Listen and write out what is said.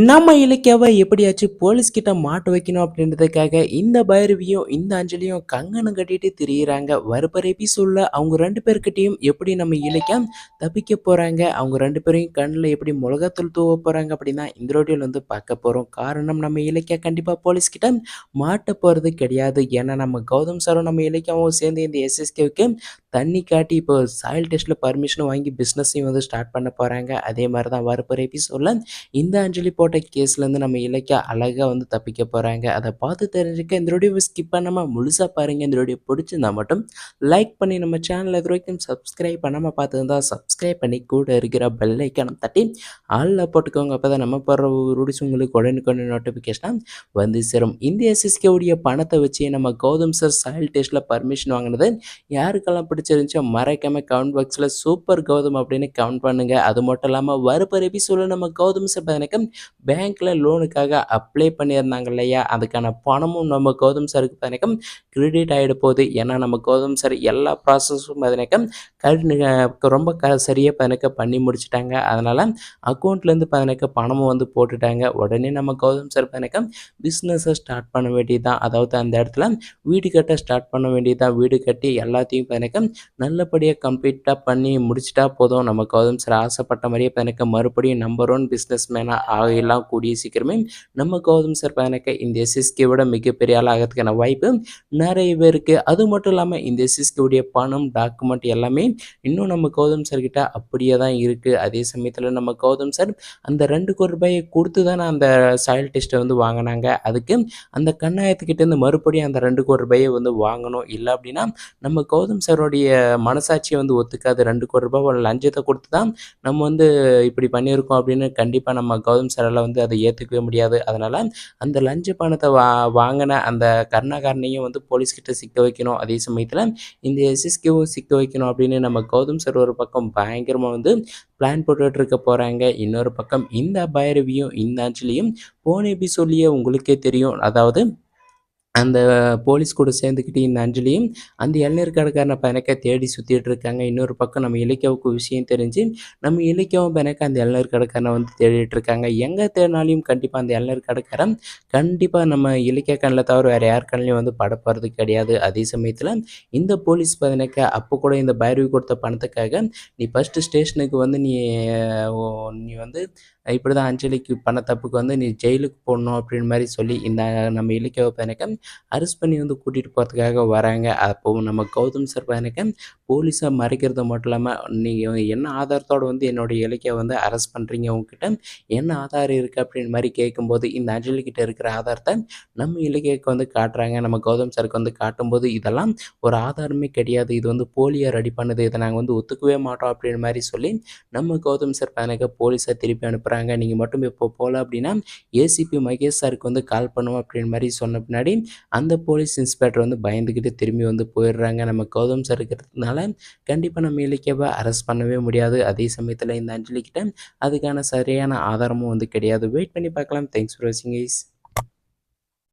நம்ம இலக்கியாவை எப்படியாச்சும் போலீஸ் கிட்ட மாட்டு வைக்கணும் அப்படின்றதுக்காக இந்த பைரவியும் இந்த அஞ்சலியும் கங்கணம் கட்டிட்டு திரியிறாங்க. வருபர் எபிசோட்ல அவங்க ரெண்டு பேர்கிட்டையும் எப்படி நம்ம இலக்கியம் தப்பிக்க போறாங்க? அவங்க ரெண்டு பேரையும் கண்ணில் எப்படி மிளகாத்தூள் தூவ போறாங்க அப்படின்னா இந்த ரோடியில் வந்து பார்க்க போறோம். காரணம் நம்ம இலக்கியா கண்டிப்பா போலீஸ் கிட்ட மாட்ட போறது கிடையாது. ஏன்னா நம்ம கௌதம் சாரும் நம்ம இலக்கியாவும் சேர்ந்து இந்த எஸ்எஸ்கேவுக்கு தண்ணி காட்டி இப்போ சாயில் டெஸ்ட்டில் பர்மிஷன் வாங்கி பிஸ்னஸையும் வந்து ஸ்டார்ட் பண்ண போகிறாங்க அதே மாதிரி தான் வருபர் எபிசோட்ல இந்த அஞ்சலி போட்ட கேஸ்லேருந்து நம்ம இலக்கிய அழகாக வந்து தப்பிக்க போகிறாங்க அதை பார்த்து தெரிஞ்சுக்க இந்த வீடியோவை ஸ்கிப் பண்ணாமல் முழுசாக பாருங்கள் இந்த வீடியோ பிடிச்சிருந்தா மட்டும் லைக் பண்ணி நம்ம சேனலில் இது வரைக்கும் சப்ஸ்கிரைப் பண்ணாமல் பார்த்துருந்தா சப்ஸ்கிரைப் பண்ணி கூட இருக்கிற பெல் ஐக்கானம் தட்டி ஆளில் போட்டுக்கோங்க. அப்போ தான் நம்ம போடுற ரூடிஸ் உங்களுக்கு உடனுக்குடனே நோட்டிஃபிகேஷனாக வந்து சேரும். இந்திய சிஸ்கேவுடைய பணத்தை வச்சு நம்ம கௌதம் சார் சாயல் டெஸ்ட்டில் பர்மிஷன் வாங்கினது யாருக்கெல்லாம் பிடிச்சிருந்துச்சோ மறக்காம கமெண்ட் பாக்ஸில் சூப்பர் கௌதம் அப்படின்னு கமெண்ட் பண்ணுங்கள் அது மட்டும் இல்லாமல் வரப்போகிற எபிசோடில் நம்ம கௌதம் சார் பதினக்கம் பேங்க்கில் லோனுக்காக அப்ளை பண்ணியிருந்தாங்க இல்லையா? அதுக்கான பணமும் நம்ம கௌதம் சாருக்கு பதினேக்கம் கிரெடிட் ஆகிட போகுது. ஏன்னா நம்ம கௌதம் சார் எல்லா ப்ராசஸும் பார்த்தீங்கன்னாக்கா ரொம்ப க சரியாக பார்த்தீங்கன்னாக்கா பண்ணி முடிச்சுட்டாங்க. அதனால் அக்கௌண்ட்லேருந்து பார்த்தீங்கன்னாக்கா பணமும் வந்து போட்டுட்டாங்க. உடனே நம்ம கௌதம் சார் பார்த்தீங்கன்னாக்கா பிஸ்னஸை ஸ்டார்ட் பண்ண வேண்டியது தான் அதாவது அந்த இடத்துல வீடு கட்ட ஸ்டார்ட் பண்ண வேண்டியது தான் வீடு கட்டி எல்லாத்தையும் பார்த்தீங்கன்னாக்கா நல்லபடியாக கம்ப்ளீட்டாக பண்ணி முடிச்சிட்டா போதும். நம்ம கௌதம் சார் ஆசைப்பட்ட மாதிரியே பார்த்தீங்கன்னாக்கா மறுபடியும் நம்பர் ஒன் பிஸ்னஸ் மேனாக எல்லாம் கூடிய சீக்கிரமே. நம்ம கௌதம் சார் பயணக்க இந்த சிஸ்கே விட மிகப்பெரிய ஆளாகிறதுக்கான வாய்ப்பு நிறைய பேருக்கு. அது மட்டும் இல்லாமல் இந்த சிஸ்கேவுடைய பணம் டாக்குமெண்ட் எல்லாமே இன்னும் நம்ம கௌதம் சார் கிட்ட அப்படியே தான் இருக்குது அதே சமயத்தில் நம்ம கௌதம் சார் அந்த ரெண்டு கோடி ரூபாயை கொடுத்து தானே அந்த சாயில் டெஸ்ட்டை வந்து வாங்கினாங்க. அதுக்கு அந்த கண்ணாயத்துக்கிட்டேருந்து மறுபடியும் அந்த ரெண்டு கோடி ரூபாயை வந்து வாங்கணும். இல்லை அப்படின்னா நம்ம கௌதம் சாரோடைய மனசாட்சியை வந்து ஒத்துக்காது. ரெண்டு கோடி ரூபாய் லஞ்சத்தை கொடுத்து தான் நம்ம வந்து இப்படி பண்ணியிருக்கோம் அப்படின்னு கண்டிப்பாக நம்ம கௌதம் சார் சாரால் வந்து அதை ஏற்றுக்கவே முடியாது. அதனால் அந்த லஞ்ச பணத்தை வா வாங்கின அந்த கருணாகாரனையும் வந்து போலீஸ்கிட்ட சிக்க வைக்கணும். அதே சமயத்தில் இந்த எஸ்எஸ்கேவும் சிக்க வைக்கணும் அப்படின்னு நம்ம கௌதம் சார் ஒரு பக்கம் பயங்கரமாக வந்து பிளான் போட்டுட்டு இருக்க போகிறாங்க இன்னொரு பக்கம் இந்த பைரவியும் இந்த அஞ்சலியும் போன எபிசோட்லேயே உங்களுக்கே தெரியும். அதாவது அந்த போலீஸ் கூட சேர்ந்துக்கிட்டு இந்த அஞ்சலியும். அந்த இளநீர் கடைக்காரனை பையனக்க தேடி சுற்றிட்டு இருக்காங்க. இன்னொரு பக்கம் நம்ம இலக்கியாவுக்கு விஷயம் தெரிஞ்சு நம்ம இலக்கியாவும் பெனக்க அந்த இளநீர் கடைக்காரனை வந்து தேடிட்டு இருக்காங்க. எங்கே தேடினாலையும் கண்டிப்பாக அந்த இளநீர் கடைக்காரன் கண்டிப்பாக நம்ம இலக்கிய கண்ணில் தவிர வேறு யார் கண்ணிலையும் வந்து படப்படுறது கிடையாது. அதே சமயத்தில் இந்த போலீஸ் பதினக்க அப்போ கூட இந்த பைரவி கொடுத்த பணத்துக்காக நீ ஃபஸ்ட்டு ஸ்டேஷனுக்கு வந்து நீ நீ வந்து இப்படி தான் அஞ்சலிக்கு பண்ண தப்புக்கு வந்து நீ ஜெயிலுக்கு போடணும் அப்படின்னு மாதிரி சொல்லி இந்த நம்ம இலக்கியாவை பையனக்க அரெஸ்ட் பண்ணி வந்து கூட்டிகிட்டு போகிறதுக்காக வராங்க. அப்போ நம்ம கௌதம் சார் பையனுக்கு போலீஸாக மறைக்கிறது மட்டும் இல்லாமல் நீங்கள் என்ன ஆதாரத்தோடு வந்து என்னுடைய இலக்கியை வந்து அரெஸ்ட் பண்ணுறீங்க உங்ககிட்ட என்ன ஆதாரம் இருக்குது அப்படின்னு மாதிரி கேட்கும்போது இந்த அஞ்சலி கிட்ட இருக்கிற ஆதாரத்தை நம்ம இலக்கியக்கு வந்து காட்டுறாங்க. நம்ம கௌதம் சாருக்கு வந்து காட்டும்போது இதெல்லாம் ஒரு ஆதாரமே கிடையாது. இது வந்து போலியாக ரெடி பண்ணுது. இதை நாங்கள் வந்து ஒத்துக்கவே மாட்டோம் அப்படின்னு மாதிரி சொல்லி நம்ம கௌதம் சார் பையனுக்கு போலீஸாக திருப்பி அனுப்புகிறாங்க நீங்கள் மட்டும் இப்போ போகல அப்படின்னா ஏசிபி மகேஷ் சாருக்கு வந்து கால் பண்ணுவோம் அப்படின்னு மாதிரி சொன்ன பின்னாடி அந்த போலீஸ் இன்ஸ்பெக்டர் வந்து பயந்துக்கிட்டு திரும்பி வந்து போயிடுறாங்க. நம்ம கௌதம் சார் இருக்கிறதுனால கண்டிப்பாக நம்ம இலக்கியவை அரெஸ்ட் பண்ணவே முடியாது. அதே சமயத்தில் இந்த அஞ்சலிக்கிட்ட அதுக்கான சரியான ஆதாரமும் வந்து கிடையாது. வெயிட் பண்ணி பார்க்கலாம். தேங்க்ஸ் ஃபார் வாட்சிங் கைஸ்